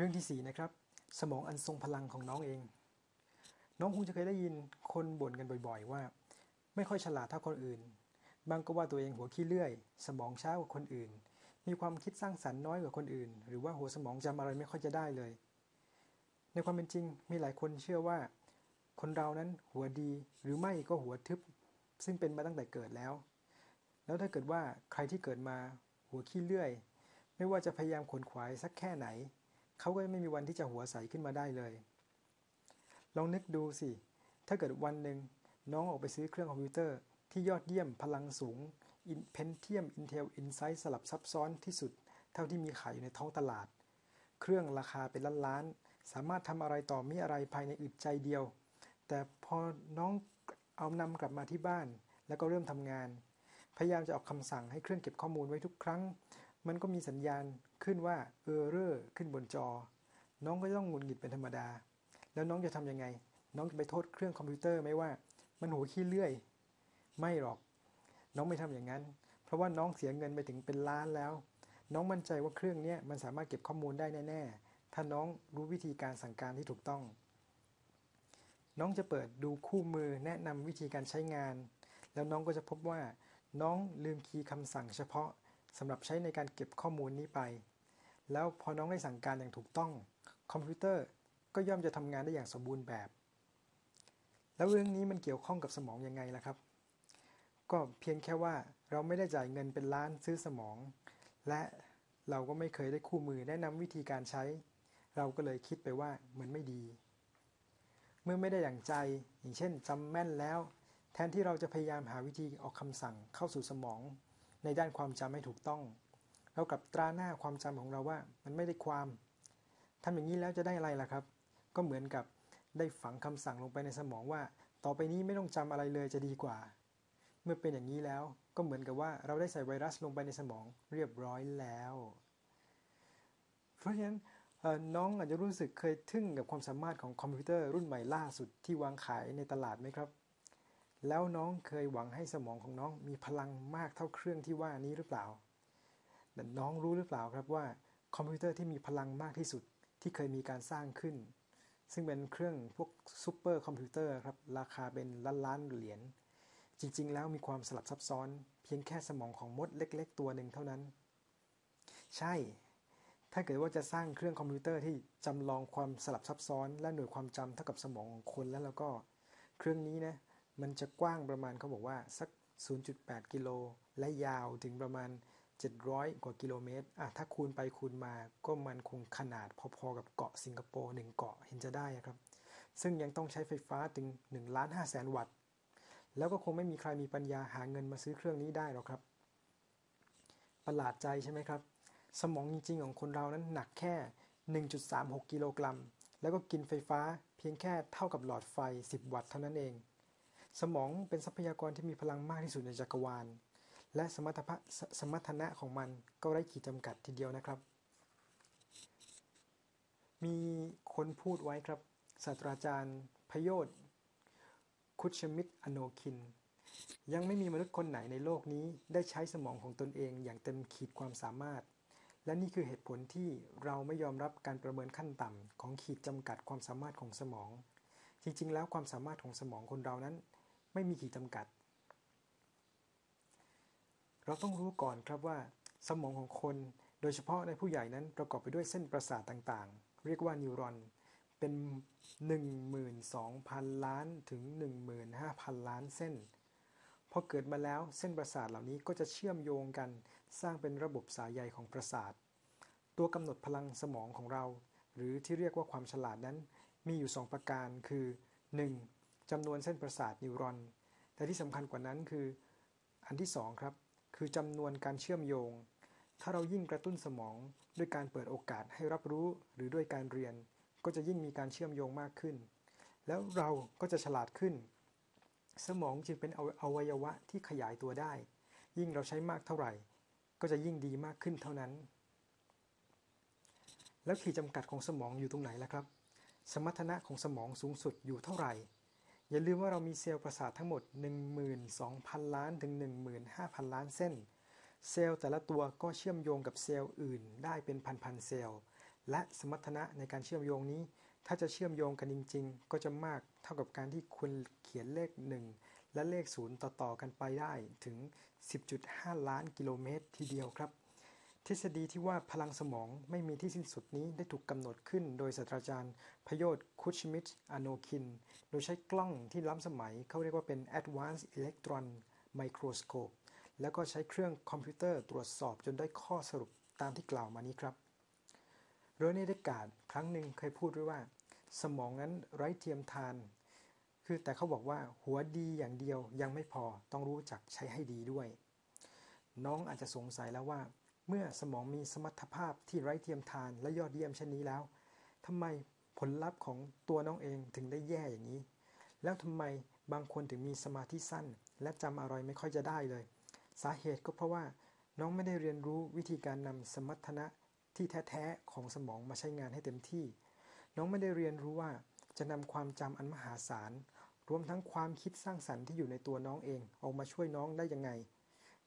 เรื่องที่ 4 นะครับ สมองอันทรงพลังของน้องเอง น้องคงจะเคยได้ยินคนบ่นกันบ่อยๆ ว่า ไม่ค่อยฉลาดเท่าคนอื่น บางก็ว่าตัวเองหัวขี้เลื่อย สมองช้ากว่าคนอื่น มีความคิดสร้างสรรค์น้อยกว่าคนอื่น หรือว่าหัวสมองจำอะไรไม่ค่อยจะได้เลย ในความเป็นจริงมีหลายคนเชื่อว่า คนเรานั้นหัวดีหรือไม่ก็หัวทึบ ซึ่งเป็นมาตั้งแต่เกิดแล้ว แล้วถ้าเกิดว่าใครที่เกิดมาหัวขี้เลื่อย ไม่ว่าจะพยายามขวนขวายสักแค่ไหน เขาก็ไม่มีวันที่จะหัวใสขึ้นมาได้เลย ลองนึกดูสิ ถ้าเกิดวันหนึ่งน้องออกไปซื้อเครื่องคอมพิวเตอร์ ที่ยอดเยี่ยมพลังสูง Pentium Intel Insight สลับซับซ้อนที่สุด เท่าที่มีขายอยู่ในท้องตลาด เครื่องราคาเป็นล้านล้าน สามารถทำอะไรต่อมีอะไรภายในอึดใจเดียว แต่พอน้องเอานำกลับมาที่บ้าน แล้วก็เริ่มทำงาน พยายามจะออกคำสั่งให้เครื่องเก็บข้อมูลไว้ทุกครั้ง มันก็มีสัญญาณ ขึ้นว่าเออร์เรอร์ขึ้นบนจอ น้องก็ต้องหงุดหงิดเป็นธรรมดา แล้วน้องจะทำยังไง น้องจะไปโทษเครื่องคอมพิวเตอร์ไหมว่ามันหัวขี้เลื่อย ไม่หรอก น้องไม่ทำอย่างนั้น เพราะว่าน้องเสียเงินไปถึงเป็นล้านแล้ว น้องมั่นใจว่าเครื่องนี้มันสามารถเก็บข้อมูลได้แน่ๆ ถ้าน้องรู้วิธีการสั่งการที่ถูกต้อง น้องจะเปิดดูคู่มือแนะนำวิธีการใช้งาน แล้วน้องก็จะพบว่า น้องลืมคีย์คำสั่งเฉพาะ สำหรับใช้ในการเก็บข้อมูลนี้ไป แล้วพอน้องได้สั่งการอย่างถูกต้อง คอมพิวเตอร์ก็ย่อมจะทำงานได้อย่างสมบูรณ์แบบ แล้วเรื่องนี้มันเกี่ยวข้องกับสมองยังไงล่ะครับ ก็เพียงแค่ว่าเราไม่ได้จ่ายเงินเป็นล้านซื้อสมอง และเราก็ไม่เคยได้คู่มือแนะนำวิธีการใช้ เราก็เลยคิดไปว่ามันไม่ดี เมื่อไม่ได้อย่างใจ อย่างเช่นจำแม่นแล้ว แทนที่เราจะพยายามหาวิธีออกคำสั่งเข้าสู่สมอง ในด้านความจำให้ถูกต้องเรากับตราหน้าความจำของเราว่า มันไม่ได้ความทำอย่างนี้แล้วจะได้อะไรล่ะครับ ก็เหมือนกับได้ฝังคำสั่งลงไปในสมองว่า ต่อไปนี้ไม่ต้องจำอะไรเลยจะดีกว่า เมื่อเป็นอย่างนี้แล้วก็เหมือนกับว่าเราได้ใส่ไวรัสลงไปในสมองเรียบร้อยแล้ว เพราะฉะนั้นน้องอาจจะรู้สึกเคยทึ่งกับความสามารถของคอมพิวเตอร์รุ่นใหม่ล่าสุดที่วางขายในตลาดไหมครับ แล้วน้องเคยหวังให้สมองของน้องมีพลังมากเท่าเครื่องที่ว่านี้หรือเปล่าแต่น้องรู้หรือเปล่าครับว่าคอมพิวเตอร์ที่มีพลังมากที่สุดที่เคยมีการสร้างขึ้น ซึ่งเป็นเครื่องพวกซูเปอร์คอมพิวเตอร์ครับราคาเป็นล้านล้านเหรียญจริง ๆ แล้วมีความสลับซับซ้อน เพียงแค่สมองของมดเล็ก ๆ ตัวหนึ่งเท่านั้น ใช่ ถ้าเกิดว่าจะสร้างเครื่องคอมพิวเตอร์ที่จำลองความสลับซับซ้อน และหน่วยความจำเท่ากับสมองของคนแล้วแล้วก็ เครื่องนี้นะ มันจะกว้างประมาณเขาบอกว่าสัก 0.8 กิโล และยาวถึงประมาณ 700 กว่ากิโลเมตรอะถ้าคูณไปคูณมาก็มันคงขนาดพอๆกับเกาะสิงคโปร์หนึ่งเกาะเห็นจะได้ครับ ซึ่งยังต้องใช้ไฟฟ้าถึง1ล้าน5แสนวัตต์ แล้วก็คงไม่มีใครมีปัญญาหาเงินมาซื้อเครื่องนี้ได้หรอกครับ ประหลาดใจใช่ไหมครับ สมองจริงๆของคนเรานั้นหนักแค่ 1.36 กิโลกรัม แล้วก็กินไฟฟ้าเพียงแค่เท่ากับหลอดไฟ 10 วัตต์เท่านั้นเอง สมองเป็นทรัพยากรที่มีพลังมากที่สุดในจักรวาล และสมรรถภสมรรถนะของมันก็ไร้ขีดจำกัดทีเดียวนะครับ มีคนพูดไว้ครับศาสตราจารย์พยศคุชมิตอโนคิน ยังไม่มีมนุษย์คนไหนในโลกนี้ได้ใช้สมองของตนเองอย่างเต็มขีดความสามารถ และนี่คือเหตุผลที่เราไม่ยอมรับการประเมินขั้นต่ำของขีดจำกัดความสามารถของสมอง จริงๆ แล้วความสามารถของสมองคนเรานั้น ไม่มีขีดจำกัด เราต้องรู้ก่อนครับว่า สมองของคนโดยเฉพาะในผู้ใหญ่นั้นประกอบไปด้วยเส้นประสาทต่างๆ เรียกว่านิวรอน เป็น 12,000 ล้านถึง 15,000 ล้านเส้น พอเกิดมาแล้วเส้นประสาทเหล่านี้ก็จะเชื่อมโยงกันสร้างเป็นระบบสายใยของประสาท ตัวกำหนดพลังสมองของเรา หรือที่เรียกว่าความฉลาดนั้น มีอยู่ 2 ประการคือ 1. จำนวนเส้นประสาทนิวรอน แต่ที่สำคัญกว่านั้นคืออันที่2ครับคือจำนวนการเชื่อมโยง ถ้าเรายิ่งกระตุ้นสมองด้วยการเปิดโอกาสให้รับรู้หรือด้วยการเรียน ก็จะยิ่งมีการเชื่อมโยงมากขึ้น แล้วเราก็จะฉลาดขึ้น สมองจึงเป็นอวัยวะที่ขยายตัวได้ ยิ่งเราใช้มากเท่าไหร่ ก็จะยิ่งดีมากขึ้นเท่านั้น แล้วขีดจำกัดของสมองอยู่ตรงไหนล่ะครับ สมรรถนะของสมองสูงสุดอยู่เท่าไหร่ อย่าลืมว่าเรามีเซลล์ประสาททั้งหมด 12,000 ล้านถึง 15,000 ล้านเส้น เซลล์แต่ละตัวก็เชื่อมโยงกับเซลล์อื่น ได้เป็นพันๆเซลล์ และสมรรถนะในการเชื่อมโยงนี้ ถ้าจะเชื่อมโยงกันจริง ๆ ก็จะมากเท่ากับการที่คุณเขียนเลข 1 และเลข 0 ต่อๆกันไปได้ถึง 10.5 ล้านกิโลเมตรทีเดียวครับ ทฤษฎีที่ว่าพลังสมองไม่มีที่สิ้นสุดนี้ได้ถูกกำหนดขึ้นโดยศาสตราจารย์พโยธคุชมิตอโนคิน โดยใช้กล้องที่ล้ำสมัยเขาเรียกว่าเป็น Advanced Electron Microscope แล้วก็ใช้เครื่องคอมพิวเตอร์ตรวจสอบจนได้ข้อสรุปตามที่กล่าวมานี้ครับโรเน่เดกาดครั้งหนึ่งเคยพูดด้วยว่า สมองนั้นไร้เทียมทาน คือแต่เขาบอกว่าหัวดีอย่างเดียวยังไม่พอต้องรู้จักใช้ให้ดีด้วย น้องอาจจะสงสัยแล้วว่า เมื่อสมองมีสมรรถภาพที่ไร้เทียมทานและยอดเยี่ยมเช่นนี้แล้วทำไมผลลัพธ์ของตัวน้องเองถึงได้แย่อย่างนี้ แล้วทำไมบางคนถึงมีสมาธิสั้น และจำอะไรไม่ค่อยจะได้เลย สาเหตุก็เพราะว่าน้องไม่ได้เรียนรู้วิธีการนำสมรรถนะที่แท้ๆของสมองมาใช้งานให้เต็มที่ น้องไม่ได้เรียนรู้ว่าจะนำความจำอันมหาศาล รวมทั้งความคิดสร้างสรรค์ที่อยู่ในตัวน้องเองออกมาช่วยน้องได้ยังไง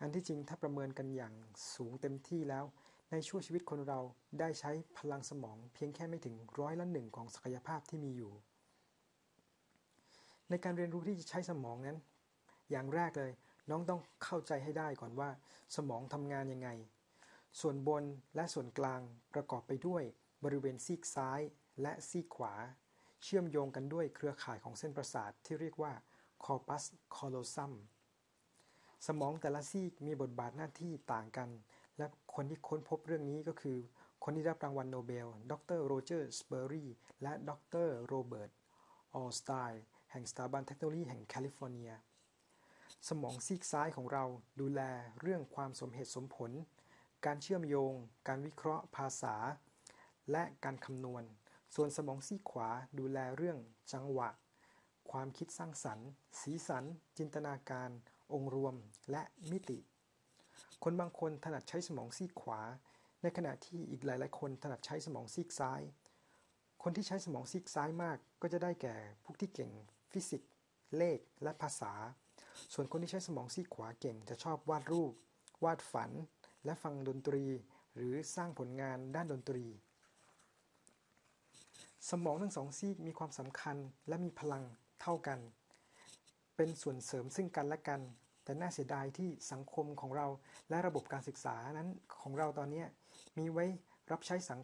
อันที่จริงถ้าประเมินกันอย่างสูงเต็มที่แล้ว ในช่วงชีวิตคนเราได้ใช้พลังสมอง เพียงแค่ไม่ถึงร้อยละหนึ่งของศักยภาพที่มีอยู่ ในการเรียนรู้ที่จะใช้สมองนั้น อย่างแรกเลย น้องต้องเข้าใจให้ได้ก่อนว่า สมองทำงานยังไง ส่วนบนและส่วนกลางประกอบไปด้วย บริเวณซีกซ้ายและซีกขวา เชื่อมโยงกันด้วยเครือข่ายของเส้นประสาทที่เรียกว่า corpus callosum สม สมองแต่ละซีกมีบทบาทหน้าที่ต่างกัน และคนที่ค้นพบเรื่องนี้ก็คือ คนที่รับรางวัลโนเบล ดรโรเจอร์สเบอรีและดรโรเบิร์ต ออสไตน์แห่งสถาบันเทคโนโลยีแห่งแคลิฟอร์เนีย สมองซีกซ้ายของเราดูแลเรื่องความสมเหตุสมผล การเชื่อมโยง การวิเคราะห์ภาษา และการคำนวณ ส่วนสมองซีกขวาดูแลเรื่องจังหวะ ความคิดสร้างสรรค์ สีสัน จินตนาการ องค์รวมและมิติ คนบางคนถนัดใช้สมองซีกขวา ในขณะที่อีกหลาย ๆ คนถนัดใช้สมองซีกซ้าย คนที่ใช้สมองซีกซ้ายมากก็จะได้แก่พวกที่เก่ง ฟิสิกส์เลขและภาษา ส่วนคนที่ใช้สมองซีกขวาเก่งจะชอบวาดรูป วาดฝัน และฟังดนตรี หรือสร้างผลงานด้านดนตรีสมองทั้งสองซีกมีความสำคัญและมีพลังเท่ากัน เป็นส่วนเสริมซึ่งกันและกัน แต่น่าเสียดายที่สังคมของเราและระบบการศึกษานั้นของเราตอนนี้มีไว้รับใช้สัง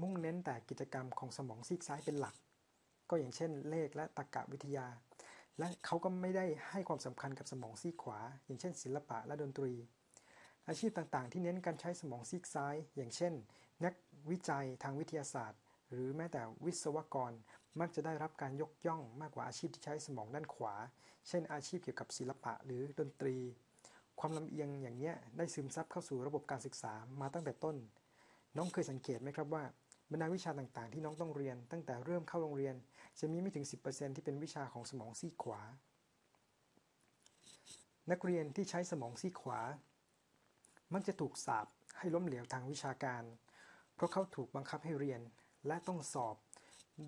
มุ่งเน้นแต่กิจกรรมของสมองซีกซ้ายเป็นหลัก ก็อย่างเช่น เลขและตรรกะวิทยา และเขาก็ไม่ได้ให้ความสำคัญกับสมองซีกขวา อย่างเช่น ศิลปะและดนตรี อาชีพต่างๆ ที่เน้นการใช้สมองซีกซ้าย อย่างเช่น นักวิจัยทางวิทยาศาสตร์ หรือแม้แต่วิศวกร มักจะได้รับการยกย่องมากกว่าอาชีพที่ใช้สมองด้านขวา เช่น อาชีพเกี่ยวกับศิลปะหรือดนตรี ความลำเอียงอย่างนี้ได้ซึมซับเข้าสู่ระบบการศึกษามาตั้งแต่ต้น น้องเคยสังเกตไหมครับว่าบรรดาวิชาต่างๆ ที่น้องต้องเรียน ตั้งแต่เริ่มเข้าโรงเรียน จะมีไม่ถึง 10%ที่เป็นวิชาของสมองซีกขวา นักเรียนที่ใช้สมองซีกขวา มักจะถูกสาบให้ล้มเหลวทางวิชาการ เพราะเขาถูกบังคับให้เรียน และต้องสอบ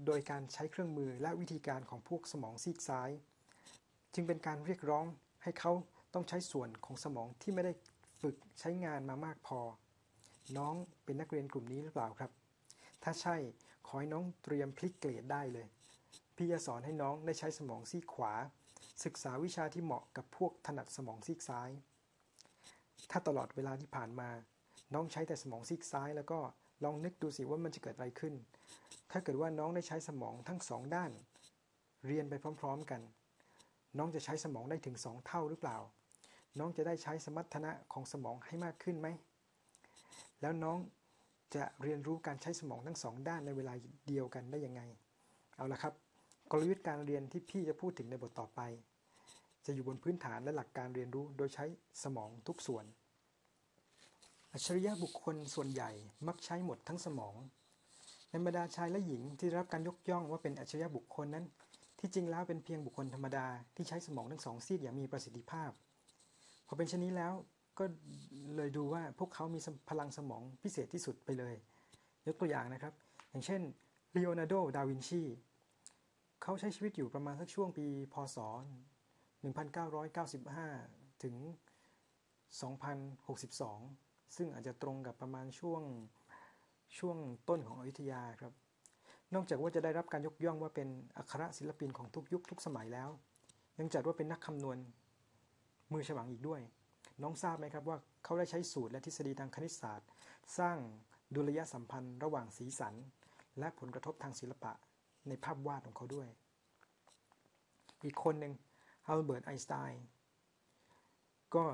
โดยการใช้เครื่องมือและวิธีการของพวกสมองซีกซ้าย จึงเป็นการเรียกร้องให้เขาต้องใช้ส่วนของสมองที่ไม่ได้ฝึกใช้งานมามากพอ น้องเป็นนักเรียนกลุ่มนี้หรือเปล่าครับ ถ้าใช่ขอให้น้องเตรียมพลิกเกรดได้เลย พี่จะสอนให้น้องได้ใช้สมองซีกขวา ศึกษาวิชาที่เหมาะกับพวกถนัดสมองซีกซ้าย ถ้าตลอดเวลาที่ผ่านมา น้องใช้แต่สมองซีกซ้ายแล้วก็ ลองนึกดูสิว่ามันจะเกิดอะไรขึ้น ถ้าเกิดว่าน้องได้ใช้สมองทั้งสองด้าน เรียนไปพร้อม ๆกัน น้องจะใช้สมองได้ถึงสองเท่าหรือเปล่า น้องจะได้ใช้สมรรถนะของสมองให้มากขึ้นไหม แล้วน้องจะเรียนรู้การใช้สมองทั้งสองด้านในเวลาเดียวกันได้ยังไง เอาละครับ กลยุทธ์การเรียนที่พี่จะพูดถึงในบทต่อไป จะอยู่บนพื้นฐานและหลักการเรียนรู้โดยใช้สมองทุกส่วน อัจฉริยะบุคคลส่วนใหญ่มักใช้หมดทั้งสมอง ในบรรดาชายและหญิงที่รับการยกย่องว่าเป็นอัจฉริยะบุคคลนั้น ที่จริงแล้วเป็นเพียงบุคคลธรรมดาที่ใช้สมองทั้งสองซีกอย่างมีประสิทธิภาพ พอเป็นชนนี้แล้วก็เลยดูว่าพวกเขามีพลังสมองพิเศษที่สุดไปเลย ยกตัวอย่างนะครับ อย่างเช่นลีโอนาร์โด ดาวินชี เขาใช้ชีวิตอยู่ประมาณสักช่วงปี พศ 1995 ถึง 2062 ซึ่งอาจจะตรงกับประมาณช่วงช่วงต้นของอยุธยาครับ นอกจากว่าจะได้รับการยกย่องว่าเป็นอัครศิลปินของทุกยุคทุกสมัยแล้ว ยังจัดว่าเป็นนักคำนวณมือฉมังอีกด้วย น้องทราบไหมครับว่าเขาได้ใช้สูตรและทฤษฎีทางคณิตศาสตร์ สร้างดุลยสัมพันธ์ระหว่างสีสัน และผลกระทบทางศิลปะในภาพวาดของเขาด้วย อีกคนหนึ่งอัลเบิร์ตไอน์สไตน์ก็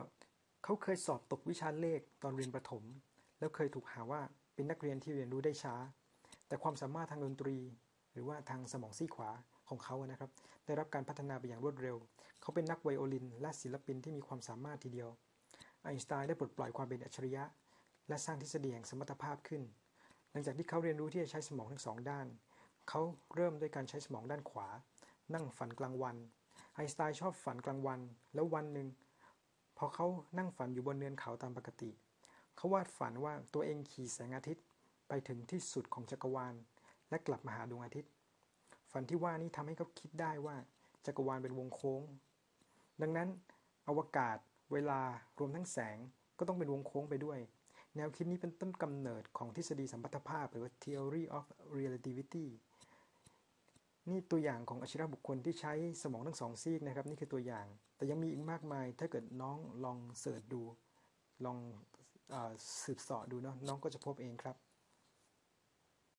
เขาเคยสอบตกวิชาเลขตอนเรียนประถม แล้วเคยถูกหาว่าเป็นนักเรียนที่เรียนรู้ได้ช้า แต่ความสามารถทางดนตรี หรือว่าทางสมองซีขวาของเขานะครับ ได้รับการพัฒนาไปอย่างรวดเร็ว เขาเป็นนักไวโอลิน และศิลปินที่มีความสามารถทีเดียว ไอน์สไตน์ได้ปลดปล่อยความเป็นอัจฉริยะ และสร้างทฤษฎีแห่งสมรรถภาพขึ้น หลังจากที่เขาเรียนรู้ที่จะใช้สมองทั้งสองด้าน เขาเริ่มด้วยการใช้สมองด้านขวา นั่งฝันกลางวัน ไอน์สไตน์ชอบฝันกลางวัน แล้ววันหนึ่ง อเขานั่งฝันอยู่บนเนินเขาตามปกติ เขาวาดฝันว่าตัวเองขี่แสงอาทิตย์ไปถึงที่สุดของจักรวาล และกลับมาหาดวงอาทิตย์ ฝันที่ว่านี้ทำให้เขาคิดได้ว่าจักรวาลเป็นวงโค้ง ดังนั้น อวกาศ เวลารวมทั้งแสงก็ต้องเป็นวงโค้งไปด้วย แนวคิดนี้เป็นต้นกำเนิดของทฤษฎีสัมพัทธภาพหรือว่า theory of relativity นี่ตัวอย่างของอัจฉริบุคคลที่ใช้สมองทั้งสองซีกนะครับ นี่คือตัวอย่าง แต่ยังมีอีกมากมาย ถ้าเกิดน้องลองเสิร์ชดู ลองอสืบเสาะดูเนาะน้องก็จะพบเองครับ